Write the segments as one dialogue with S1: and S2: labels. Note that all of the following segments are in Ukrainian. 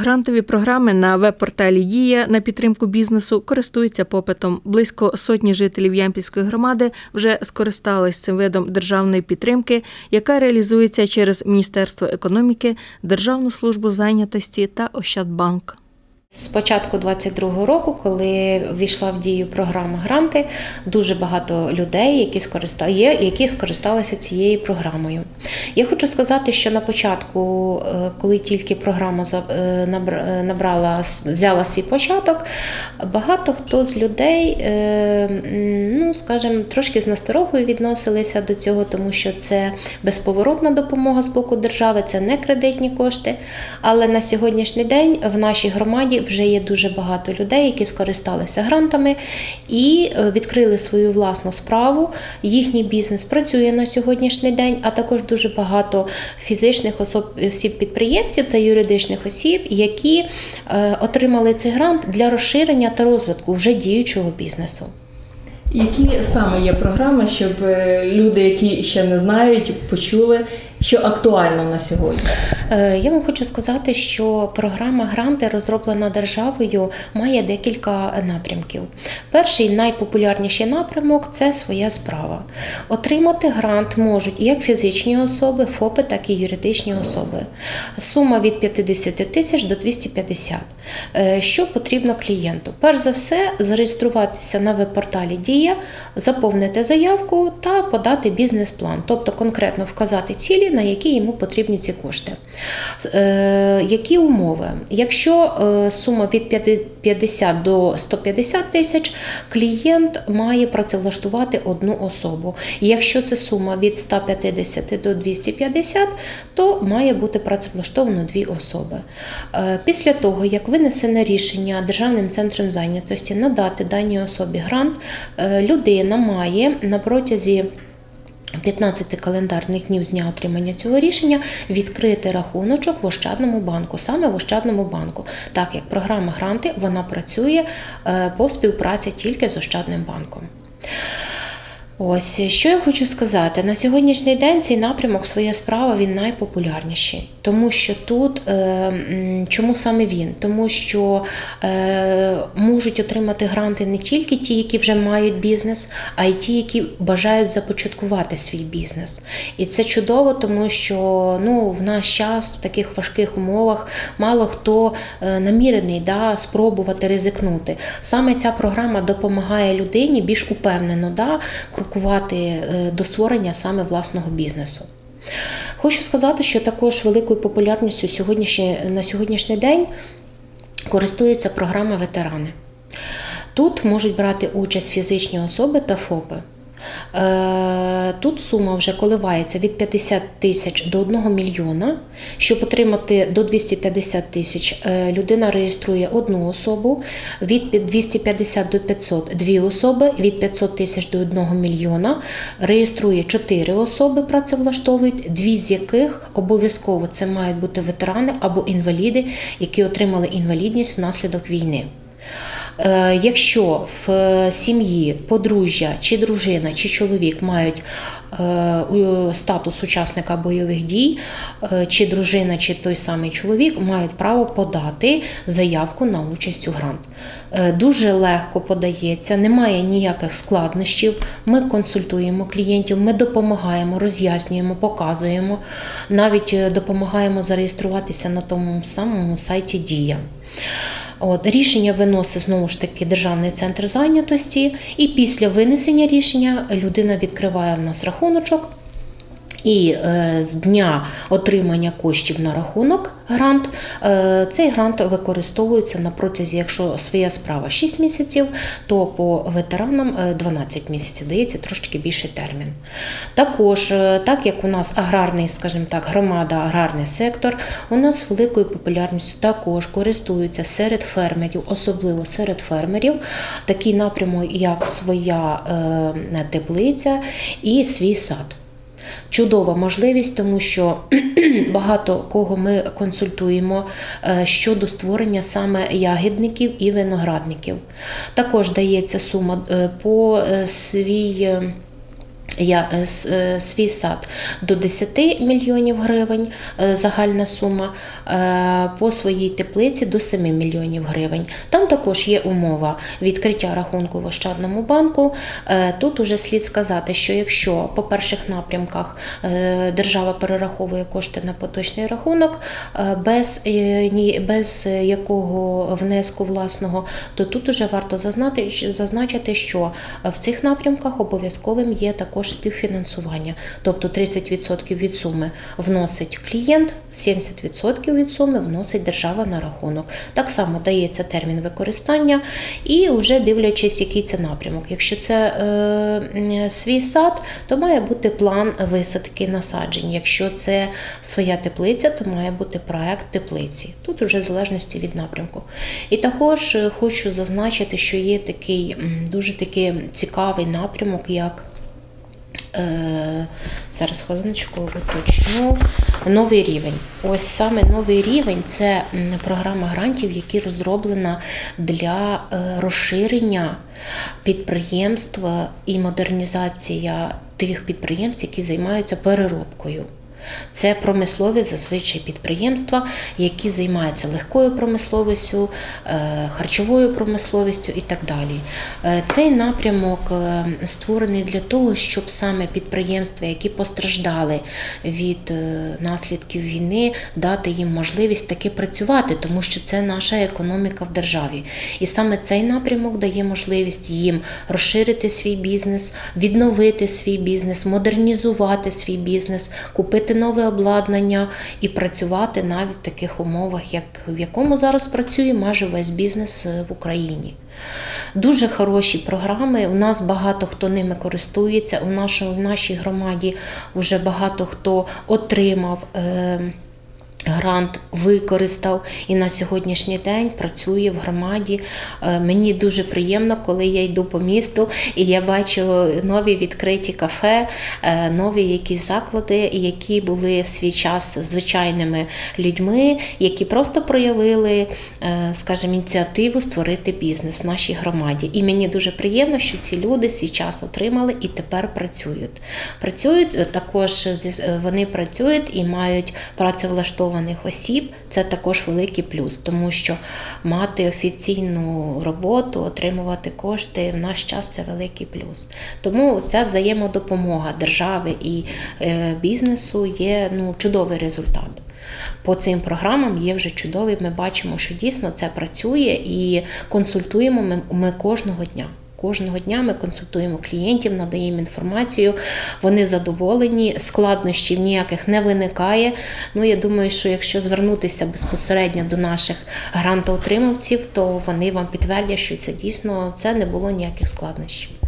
S1: Грантові програми на веб-порталі Дія на підтримку бізнесу користуються попитом. Близько сотні жителів Ямпільської громади вже скористались цим видом державної підтримки, яка реалізується через Міністерство економіки, Державну службу зайнятості та Ощадбанк.
S2: З початку 22-го року, коли ввійшла в дію програма гранти, дуже багато людей, які скориста... є, які скористалися цією програмою. Я хочу сказати, що на початку, е, коли тільки програма е, е, набрала, взяла свій початок, багато хто з людей, ну скажімо, трошки з насторогою відносилися до цього, тому що це безповоротна допомога з боку держави, це не кредитні кошти. Але на сьогоднішній день в нашій громаді вже є дуже багато людей, які скористалися грантами і е, відкрили свою власну справу. Їхній бізнес працює на сьогоднішній день, а також дуже багато фізичних особ, осіб підприємців та юридичних осіб, які е, отримали цей грант для розширення та розвитку вже діючого бізнесу.
S3: Які саме є програми, щоб е, люди, які ще не знають, почули, що актуально на сьогодні?
S2: Е, Я вам хочу сказати, що програма гранти, розроблена державою, має декілька напрямків. Перший найпопулярніший напрямок це своя справа. Отримати грант можуть як фізичні особи, ФОПи, так і юридичні особи. Сума від 50 тисяч до 250. Е, Що потрібно клієнту? Перш за все, зареєструватися на веб-порталі Дія, заповнити заявку та подати бізнес-план, тобто конкретно вказати цілі, на які йому потрібні ці кошти. Е, Які умови? Якщо е, сума від 50 до 150 тисяч, клієнт має працевлаштувати одну особу. Якщо це сума від 150 до 250, то має бути працевлаштовано дві особи. Е, Після того, як винесене рішення Державним центром зайнятості надати даній особі грант, людина має на протязі 15 календарних днів з дня отримання цього рішення відкрити рахуночок в Ощадному банку, саме в Ощадному банку, так як програма гранти вона працює е, по співпраці тільки з Ощадним банком. Ось що я хочу сказати на сьогоднішній день цей напрямок своя справа він найпопулярніший, тому що тут е, чому саме він? Тому що е, можуть отримати гранти не тільки ті, які вже мають бізнес, а й ті, які бажають започаткувати свій бізнес. І це чудово, тому що ну в наш час в таких важких умовах мало хто е, намірений да, спробувати ризикнути. Саме ця програма допомагає людині більш упевнено да, крокувати е, до створення саме власного бізнесу. Хочу сказати, що також великою популярністю сьогоднішні, на сьогоднішній день користується програма ветерани. Тут можуть брати участь фізичні особи та ФОПи. Е, Тут сума вже коливається від 50 тисяч до 1 мільйона. Щоб отримати до 250 тисяч, е, людина реєструє одну особу, від 250 до 500 – дві особи, від 500 тисяч до 1 мільйона реєструє 4 особи, працевлаштовують, дві з яких обов'язково це мають бути ветерани або інваліди, які отримали інвалідність внаслідок війни. Е, Якщо в е, сім'ї подружжя чи дружина чи чоловік мають е, статус учасника бойових дій, чи дружина, чи той самий чоловік мають право подати заявку на участь у грант. Дуже легко подається, немає ніяких складнощів. Ми консультуємо клієнтів, ми допомагаємо, роз'яснюємо, показуємо, навіть допомагаємо зареєструватися на тому самому сайті Дія. От, рішення виносить знову ж таки Державний центр зайнятості, і після винесення рішення людина відкриває в нас рахуночок. І е, з дня отримання коштів на рахунок грант, е, цей грант використовується на протязі, якщо своя справа 6 місяців, то по ветеранам е, 12 місяців дається трошки більший термін. Також, е, так як у нас аграрний, скажімо так, громада, аграрний сектор, у нас великою популярністю також користуються серед фермерів, особливо серед фермерів, такий напрямок, як своя е, теплиця і свій сад. Чудова можливість, тому що багато кого ми консультуємо е, щодо створення саме ягідників і виноградників. Також дається сума е, по е, свій. Я е, е, свій сад до 10 мільйонів гривень е, загальна сума, по своїй теплиці до 7 мільйонів гривень. Там також є умова відкриття рахунку в Ощадному банку. Тут уже слід сказати, що якщо по перших напрямках держава перераховує кошти на поточний рахунок без, без якого внеску власного, то тут уже варто зазначити, що в цих напрямках обов'язковим є також співфінансування, тобто 30% від суми вносить клієнт, 70% від суми вносить держава на рахунок. Так само дається термін використання, і вже дивлячись, який це напрямок. Якщо це е, свій сад, то має бути план висадки насаджень. Якщо це своя теплиця, то має бути проект теплиці. Тут уже в залежності від напрямку. І також е, хочу зазначити, що є такий дуже такий цікавий напрямок, як зараз хвилиночку уточню. Новий рівень. Ось саме новий рівень це програма грантів, які розроблена для е, розширення підприємства і модернізація тих підприємств, які займаються переробкою. Це промислові зазвичай підприємства, які займаються легкою промисловістю, е, харчовою промисловістю і так далі. Е, Цей напрямок е, створений для того, щоб саме підприємства, які постраждали від наслідків війни, дати їм можливість таки працювати, тому що це наша економіка в державі. І саме цей напрямок дає можливість їм розширити свій бізнес, відновити свій бізнес, модернізувати свій бізнес, купити нове обладнання і працювати навіть в таких умовах, як в якому зараз працює майже весь бізнес е, в Україні. Дуже хороші програми. У нас багато хто ними користується. У нашій громаді вже багато хто отримав. Грант використав і на сьогоднішній день працює в громаді. Е, Мені дуже приємно, коли я йду по місту і я бачу нові відкриті кафе, е, нові якісь заклади, які були в свій час звичайними людьми, які просто проявили, е, скажімо, ініціативу створити бізнес в нашій громаді. І мені дуже приємно, що ці люди свій час отримали і тепер працюють. Працюють також вони працюють і мають працевлаштованих осіб. Це також великий плюс, тому що мати офіційну роботу, отримувати кошти в наш час це великий плюс. Тому ця взаємодопомога держави і е, бізнесу є ну, чудовий результат. По цим програмам є вже чудові. Ми бачимо, що дійсно це працює і консультуємо ми, ми кожного дня. Кожного дня ми консультуємо клієнтів, надаємо інформацію. Вони задоволені, складнощів ніяких не виникає. Ну я думаю, що якщо звернутися безпосередньо до наших грантоотримавців, то вони вам підтвердять, що це дійсно це не було ніяких складнощів.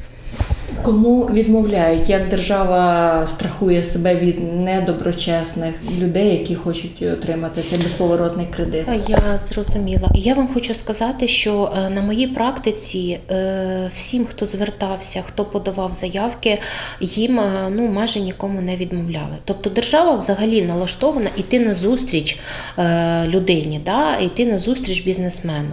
S3: Кому відмовляють, як держава страхує себе від недоброчесних людей, які хочуть отримати цей безповоротний кредит?
S2: Я зрозуміла. Я вам хочу сказати, що е, на моїй практиці е, всім, хто звертався, хто подавав заявки, їм е, ну майже нікому не відмовляли. Тобто держава взагалі налаштована йти на зустріч людині, да, йти на зустріч бізнесмену.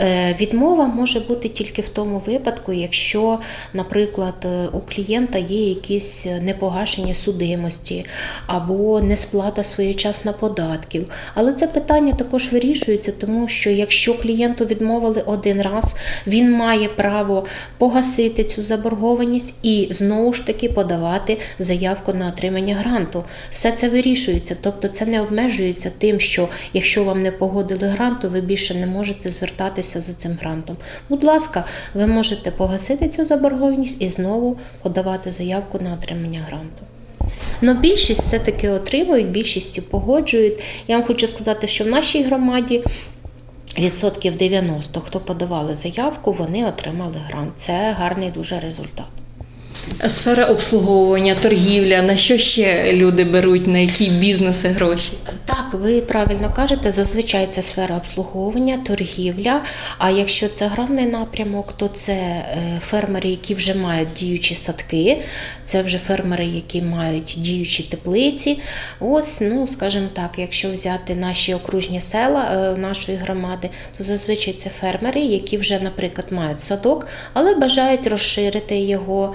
S2: Е, Відмова може бути тільки в тому випадку, якщо, наприклад, е, у клієнта є якісь непогашені судимості або несплата своєчасна податків. Але це питання також вирішується, тому що якщо клієнту відмовили один раз, він має право погасити цю заборгованість і знову ж таки подавати заявку на отримання гранту. Все це вирішується, тобто це не обмежується тим, що якщо вам не погодили грант, то ви більше не можете звертатися за цим грантом. Будь ласка, ви можете погасити цю заборгованість і знову подавати заявку на отримання гранту. Но більшість все-таки отримують, більшість погоджують. Я вам хочу сказати, що в нашій громаді відсотків 90, хто подавали заявку, вони отримали грант. Це гарний дуже результат.
S3: Сфера обслуговування, торгівля, на що ще люди беруть, на які бізнеси гроші?
S2: Так, ви правильно кажете, зазвичай це сфера обслуговування, торгівля. А якщо це гранний напрямок, то це е, фермери, які вже мають діючі садки, це вже фермери, які мають діючі теплиці. Ось, ну скажімо так, якщо взяти наші окружні села е, нашої громади, то зазвичай це фермери, які вже, наприклад, мають садок, але бажають розширити його,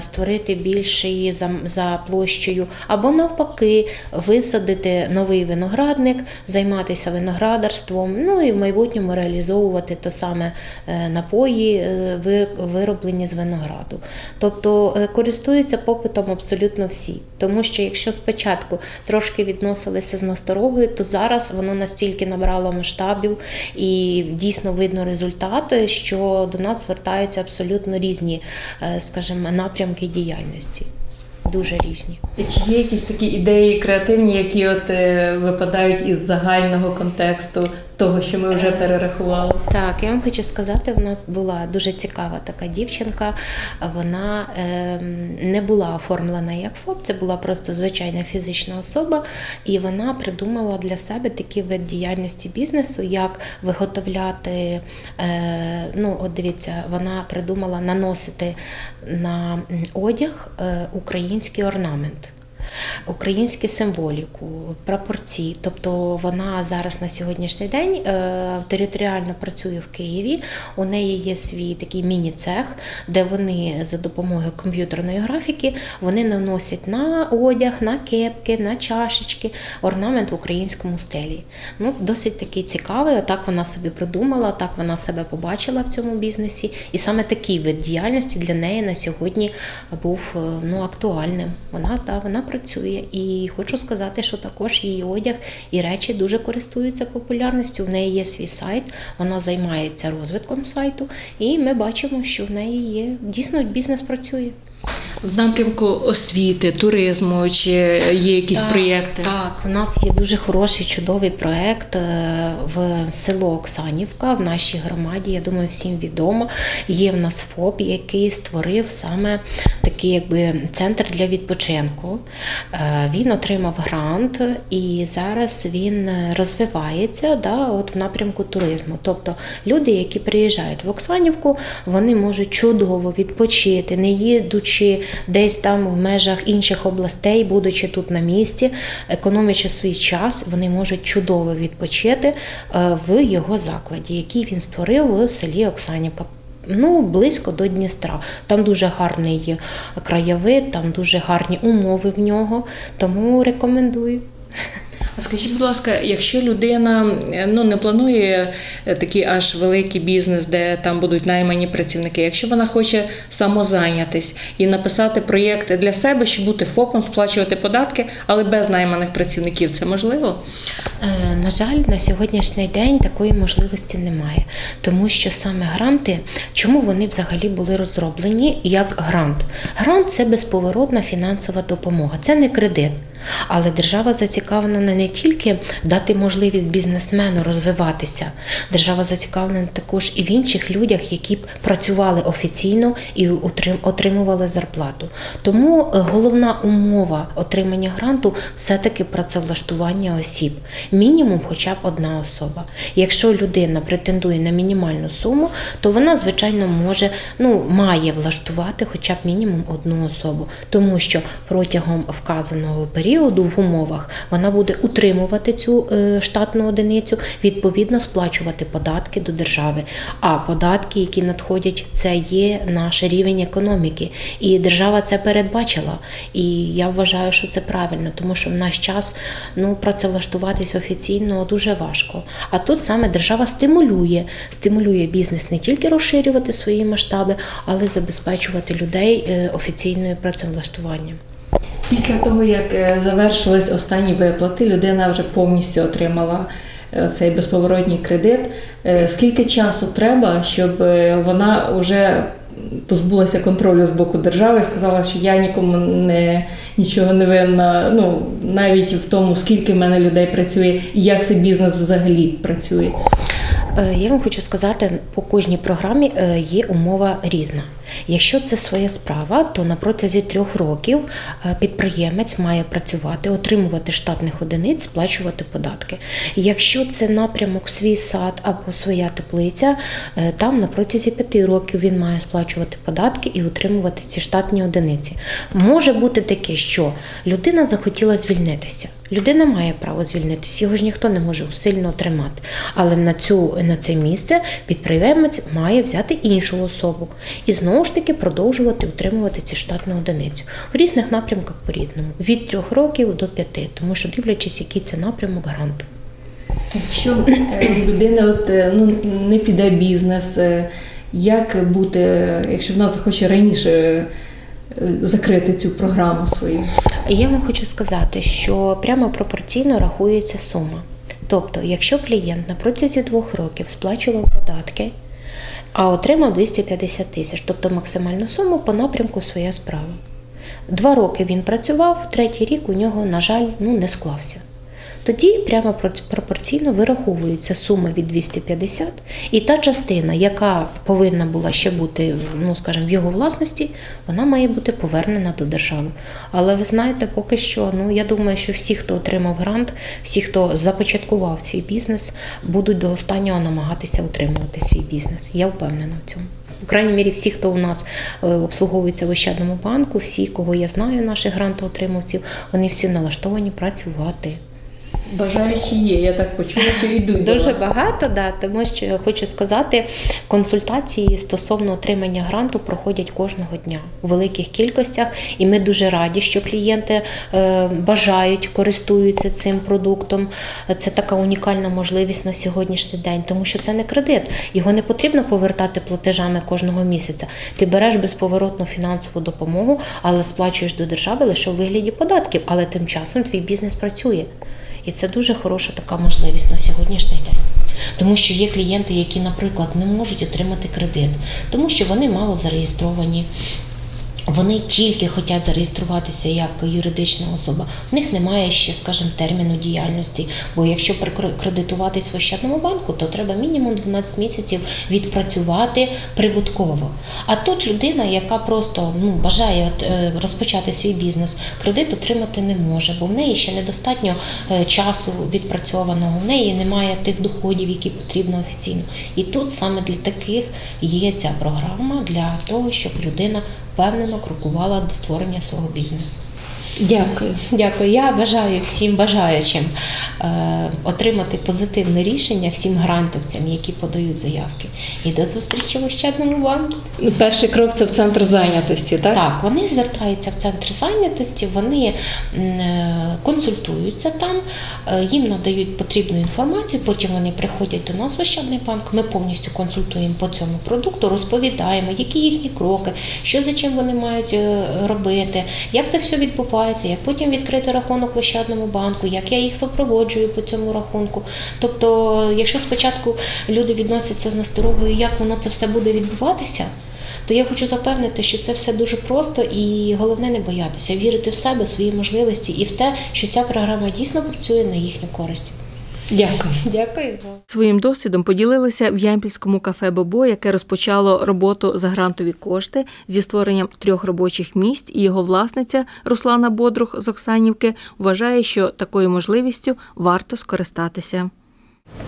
S2: створити більший за, за площею, або навпаки, висадити новий виноградник, займатися виноградарством, ну і в майбутньому реалізовувати то саме е, напої, е, вироблені з винограду. Тобто е, користуються попитом абсолютно всі. Тому що якщо спочатку трошки відносилися з насторогою, то зараз воно настільки набрало масштабів і дійсно видно результати, що до нас звертаються абсолютно різні, е, скажімо, напрямки діяльності. Дуже різні.
S3: Чи є якісь такі ідеї креативні, які от е, випадають із загального контексту того, що ми вже перерахували?
S2: Так, я вам хочу сказати, в нас була дуже цікава така дівчинка. Вона ем, не була оформлена як ФОП, це була просто звичайна фізична особа, і вона придумала для себе такий вид діяльності бізнесу, як виготовляти. Е, ну, от дивіться, вона придумала наносити на одяг е, український орнамент. Українську символіку, прапорці. Тобто вона зараз на сьогоднішній день е, територіально працює в Києві. У неї є свій такий міні-цех, де вони за допомогою комп'ютерної графіки вони наносять на одяг, на кепки, на чашечки, орнамент в українському стилі. Ну, досить такий цікавий. Отак вона собі придумала, так вона себе побачила в цьому бізнесі. І саме такий вид діяльності для неї на сьогодні був е, ну, актуальним. Вона, та, вона працює. І хочу сказати, що також її одяг і речі дуже користуються популярністю. В неї є свій сайт, вона займається розвитком сайту, і ми бачимо, що в неї є дійсно бізнес працює.
S3: В напрямку освіти, туризму, чи є якісь
S2: Так,
S3: проєкти?
S2: Так, у нас є дуже хороший, чудовий проект е, в село Оксанівка в нашій громаді. Я думаю, всім відомо. Є в нас ФОП, який створив саме такий якби центр для відпочинку. Е, Він отримав грант і зараз він розвивається да, от в напрямку туризму. Тобто люди, які приїжджають в Оксанівку, вони можуть чудово відпочити, не їдучи десь там в межах інших областей, будучи тут на місці, економлячи свій час, вони можуть чудово відпочити е, в його закладі, який він створив в селі Оксанівка. Ну, близько до Дністра. Там дуже гарний краєвид, там дуже гарні умови в нього, тому рекомендую.
S3: А скажіть, будь ласка, якщо людина е, ну не планує е, такий аж великий бізнес, де там будуть наймані працівники, якщо вона хоче самозайнятись і написати проєкт для себе, щоб бути ФОПом, сплачувати податки, але без найманих працівників, це можливо?
S2: Е, На жаль, на сьогоднішній день такої можливості немає, тому що саме гранти, чому вони взагалі були розроблені як грант? Грант це безповоротна фінансова допомога, це не кредит. Але держава зацікавлена не тільки дати можливість бізнесмену розвиватися, держава зацікавлена також і в інших людях, які б працювали офіційно і отримували зарплату. Тому е, головна умова отримання гранту все-таки працевлаштування осіб. Мінімум, хоча б одна особа. Якщо людина претендує на мінімальну суму, то вона, звичайно, може, ну, має влаштувати хоча б мінімум одну особу, тому що протягом вказаного періоду в умовах вона буде утримувати цю е, штатну одиницю, відповідно сплачувати податки до держави. А податки, які надходять, це є наш рівень економіки. І держава це передбачила. І я вважаю, що це правильно, тому що в наш час ну, працевлаштуватись офіційно дуже важко. А тут саме держава стимулює, стимулює бізнес не тільки розширювати свої масштаби, але забезпечувати людей е, офіційною працевлаштуванням.
S3: Після того, як е, завершились останні виплати, людина вже повністю отримала е, цей безповоротній кредит. Е, Скільки часу треба, щоб вона вже позбулася контролю з боку держави сказала, що я нікому не нічого не винна, ну навіть в тому, скільки в мене людей працює і як цей бізнес взагалі працює.
S2: Е, Я вам хочу сказати, по кожній програмі е, є умова різна. Якщо це своя справа, то на протязі трьох років е, підприємець має працювати, отримувати штатних одиниць, сплачувати податки. Якщо це напрямок свій сад або своя теплиця, там на протязі п'яти років він має сплачувати податки і утримувати ці штатні одиниці. Може бути таке, що людина захотіла звільнитися. Людина має право звільнитися, його ж ніхто не може сильно тримати. Але на цю на це місце підприємець має взяти іншу особу. І знову ж таки продовжувати утримувати ці штатну одиницю. В різних напрямках по-різному, від трьох років до п'яти, тому що дивлячись, який це напрямок гранту.
S3: Якщо е, у людини от, е, ну, не піде бізнес, е, як бути, якщо вона захоче раніше закрити цю програму свою?
S2: Я вам хочу сказати, що прямо пропорційно рахується сума. Тобто, якщо клієнт на протязі двох років сплачував податки, а отримав 250 тисяч, тобто максимальну суму по напрямку своя справа. Два роки він працював, третій рік у нього, на жаль, ну, не склався. Тоді прямо про- пропорційно вираховується сума від 250, і та частина, яка повинна була ще бути, ну скажімо, в його власності, вона має бути повернена до держави. Але ви знаєте, поки що, ну я думаю, що всі, хто отримав грант, всі, хто започаткував свій бізнес, будуть до останнього намагатися утримувати свій бізнес. Я впевнена в цьому. У крайній мірі, всі, хто у нас е, обслуговується в Ощадному банку, всі, кого я знаю, наших грантоотримувців, вони всі налаштовані працювати.
S3: Бажаючі є, я так почула, що йдуть до
S2: Дуже
S3: вас.
S2: багато, да, тому що я хочу сказати, консультації стосовно отримання гранту проходять кожного дня у великих кількостях, і ми дуже раді, що клієнти е, бажають, користуються цим продуктом. Це така унікальна можливість на сьогоднішній день, тому що це не кредит. Його не потрібно повертати платежами кожного місяця. Ти береш безповоротну фінансову допомогу, але сплачуєш до держави лише у вигляді податків. Але тим часом твій бізнес працює. І це дуже хороша така можливість на сьогоднішній день. Тому що є клієнти, які, наприклад, не можуть отримати кредит, тому що вони мало зареєстровані. Вони тільки хочуть зареєструватися як юридична особа. В них немає ще, скажімо, терміну діяльності. Бо якщо кредитуватись в Ощадному банку, то треба мінімум 12 місяців відпрацювати прибутково. А тут людина, яка просто ну, бажає е, розпочати свій бізнес, кредит отримати не може, бо в неї ще недостатньо е, часу відпрацьованого, в неї немає тих доходів, які потрібно офіційно. І тут саме для таких є ця програма для того, щоб людина впевнено крокувала до створення свого бізнесу.
S3: Дякую.
S2: Дякую. Я бажаю всім бажаючим е, отримати позитивне рішення всім грантовцям, які подають заявки. І до зустрічі в Ощадному банку.
S3: Ну, Перший крок це в центр зайнятості, так?
S2: Так, вони звертаються в центр зайнятості, вони е, консультуються там, е, їм надають потрібну інформацію. Потім вони приходять до нас в Ощадний банк. Ми повністю консультуємо по цьому продукту, розповідаємо, які їхні кроки, що за чим вони мають робити, як це все відбувається, як потім відкрити рахунок в Ощадному банку, як я їх супроводжую по цьому рахунку. Тобто, якщо спочатку люди відносяться з насторогою, як воно це все буде відбуватися. То я хочу запевнити, що це все дуже просто і головне не боятися, вірити в себе, в свої можливості і в те, що ця програма дійсно працює на їхню користь.
S3: Дякую.
S2: Дякую.
S1: Своїм досвідом поділилися в Ямпільському кафе Бобо, яке розпочало роботу за грантові кошти зі створенням трьох робочих місць. І його власниця Руслана Бодрух з Оксанівки вважає, що такою можливістю варто скористатися.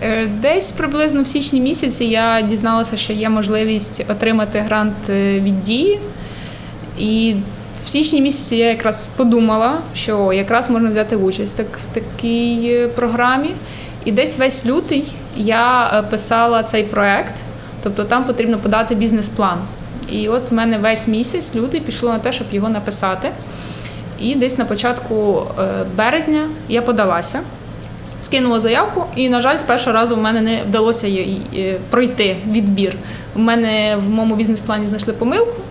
S4: Е, Десь приблизно в січні місяці я дізналася, що є можливість отримати грант е, від дії. І в січні місяці я якраз подумала, що якраз можна взяти участь так, в такій е, програмі. І десь весь лютий я е, писала цей проект, тобто там потрібно подати бізнес-план. І от в мене весь місяць лютий пішло на те, щоб його написати. І десь на початку е, березня я подалася скинула заявку, і, на жаль, з першого разу в мене не вдалося е, пройти відбір. У мене в моєму бізнес-плані знайшли помилку,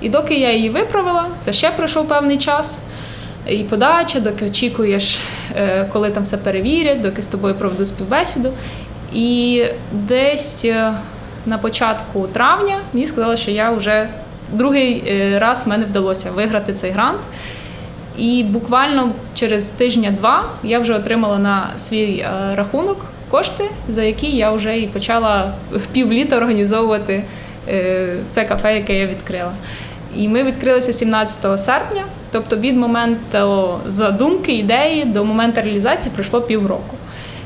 S4: і доки я її виправила, це ще пройшов певний час. І подача, доки очікуєш, е, коли там все перевірять, доки з тобою проведу співбесіду. І десь е, на початку травня мені сказали, що я вже другий е, раз мене вдалося виграти цей грант. І буквально через тижня-два я вже отримала на свій рахунок кошти, за які я вже і почала півліта організовувати це кафе, яке я відкрила. І ми відкрилися 17 серпня, тобто від моменту задумки, ідеї до моменту реалізації пройшло півроку.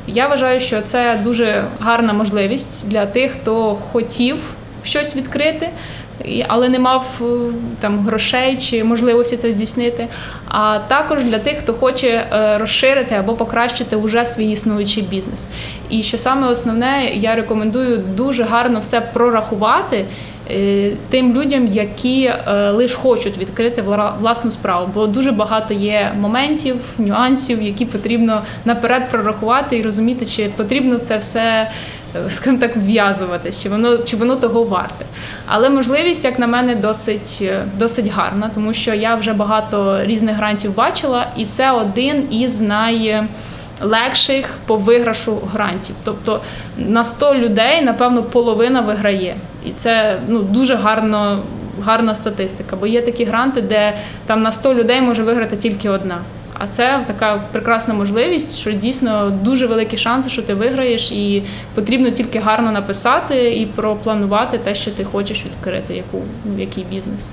S4: Я вважаю, що це дуже гарна можливість для тих, хто хотів щось відкрити, але не мав е, там грошей чи можливості це здійснити. А також для тих, хто хоче е, розширити або покращити вже свій існуючий бізнес. І що саме основне, я рекомендую дуже гарно все прорахувати. Е, тим людям, які е, лише хочуть відкрити вла- власну справу. Бо дуже багато є моментів, нюансів, які потрібно наперед прорахувати і розуміти, чи потрібно це все. е, Скажімо так, вв'язуватись, чи воно чи воно того варте. Але можливість, як на мене, досить, досить гарна, тому що я вже багато різних грантів бачила, і це один із найлегших по виграшу грантів. Тобто на 100 людей, напевно, половина виграє. І це ну, дуже гарно, гарна статистика. Бо є такі гранти, де там на 100 людей може виграти тільки одна. А це така прекрасна можливість, що дійсно дуже великі шанси, що ти виграєш, і потрібно тільки гарно написати і пропланувати те, що ти хочеш відкрити, яку, який бізнес.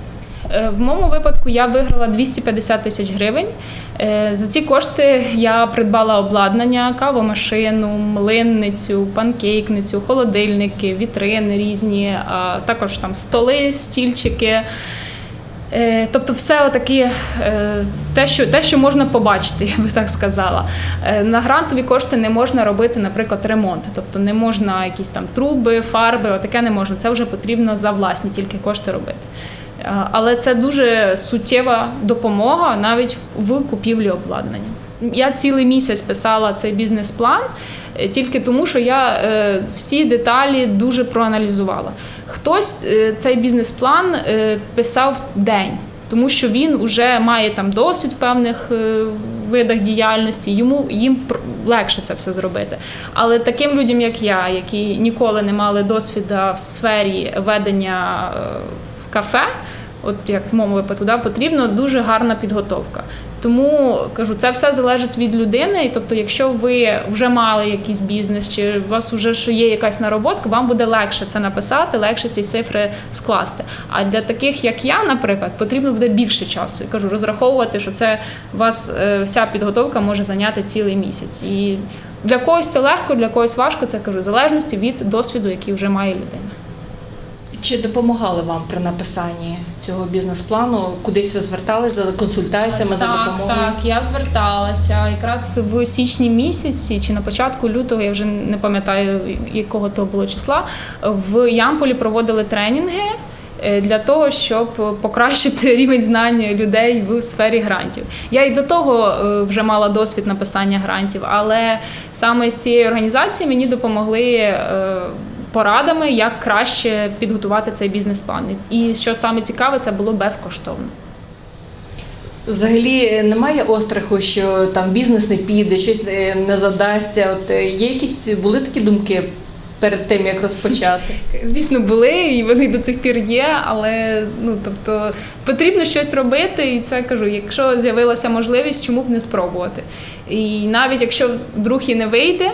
S4: Е, В моєму випадку я виграла 250 тисяч гривень. Е, За ці кошти я придбала обладнання, кавомашину, млинницю, панкейкницю, холодильники, вітрини різні, а також там столи, стільчики. Е, Тобто, все отакі, е, те, що, те, що можна побачити, я би так сказала. На грантові кошти не можна робити, наприклад, ремонт. Тобто не можна якісь там труби, фарби, отаке не можна. Це вже потрібно за власні тільки кошти робити. Але це дуже суттєва допомога навіть в купівлі обладнання. Я цілий місяць писала цей бізнес-план е, тільки тому, що я е, всі деталі дуже проаналізувала. Хтось е, цей бізнес-план писав день, тому що він вже має там досвід в певних видах діяльності, йому їм легше це все зробити. Але таким людям, як я, які ніколи не мали досвіду в сфері ведення в кафе, от як в моєму випадку, да, потрібна дуже гарна підготовка. Тому кажу, це все залежить від людини. І тобто, якщо ви вже мали якийсь бізнес, чи у вас вже є якась нароботка, вам буде легше це написати, легше ці цифри скласти. А для таких, як я, наприклад, потрібно буде більше часу. І кажу, розраховувати, що це у вас е, вся підготовка може зайняти цілий місяць. І для когось це легко, для когось важко. Це кажу, в залежності від досвіду, який вже має людина.
S3: Чи допомагали вам при написанні цього бізнес-плану? Кудись ви зверталися за консультаціями, за допомогою?
S4: Так, я зверталася якраз в січні місяці чи на початку лютого, я вже не пам'ятаю, якого то було числа. В Ямполі проводили тренінги. е, Для того щоб покращити рівень знань людей в сфері грантів, я і до того е, вже мала досвід написання грантів, але саме з цієї організації мені допомогли е, порадами, як краще підготувати цей бізнес-план. І що саме цікаве, це було безкоштовно.
S3: Взагалі немає остраху, що там бізнес не піде, щось е, не задасться. От е, є якісь були такі думки перед тим, як розпочати?
S4: Звісно, були, і вони до цих пір є, але ну тобто потрібно щось робити, і це кажу, якщо з'явилася можливість, чому б не спробувати. І навіть якщо вдруг і не вийде,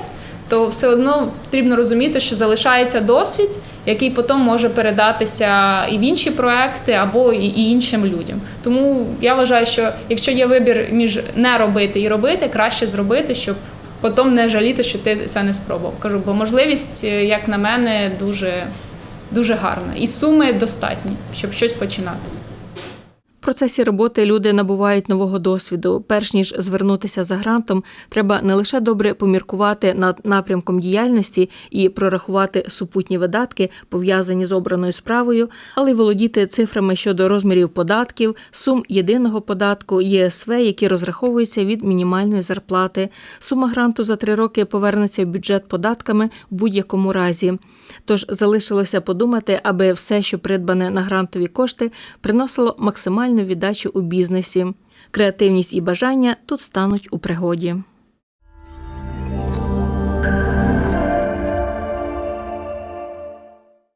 S4: то все одно потрібно розуміти, що залишається досвід, який потім може передатися і в інші проекти, або і іншим людям. Тому я вважаю, що якщо є вибір між не робити і робити, краще зробити, щоб потім не жаліти, що ти це не спробував. Кажу, бо можливість, е, як на мене, дуже, дуже гарна. І суми достатні, щоб щось починати.
S1: Процесі роботи люди набувають нового досвіду. Перш ніж звернутися за грантом, треба не лише добре поміркувати над напрямком діяльності і прорахувати супутні видатки, пов'язані з обраною справою, але й володіти цифрами щодо розмірів податків, сум єдиного податку, ЄСВ, які розраховуються від мінімальної зарплати. Сума гранту за три роки повернеться в бюджет податками в будь-якому разі. Тож залишилося подумати, аби все, що придбане на грантові кошти, приносило максимальну віддачу у бізнесі. Креативність і бажання тут стануть у пригоді.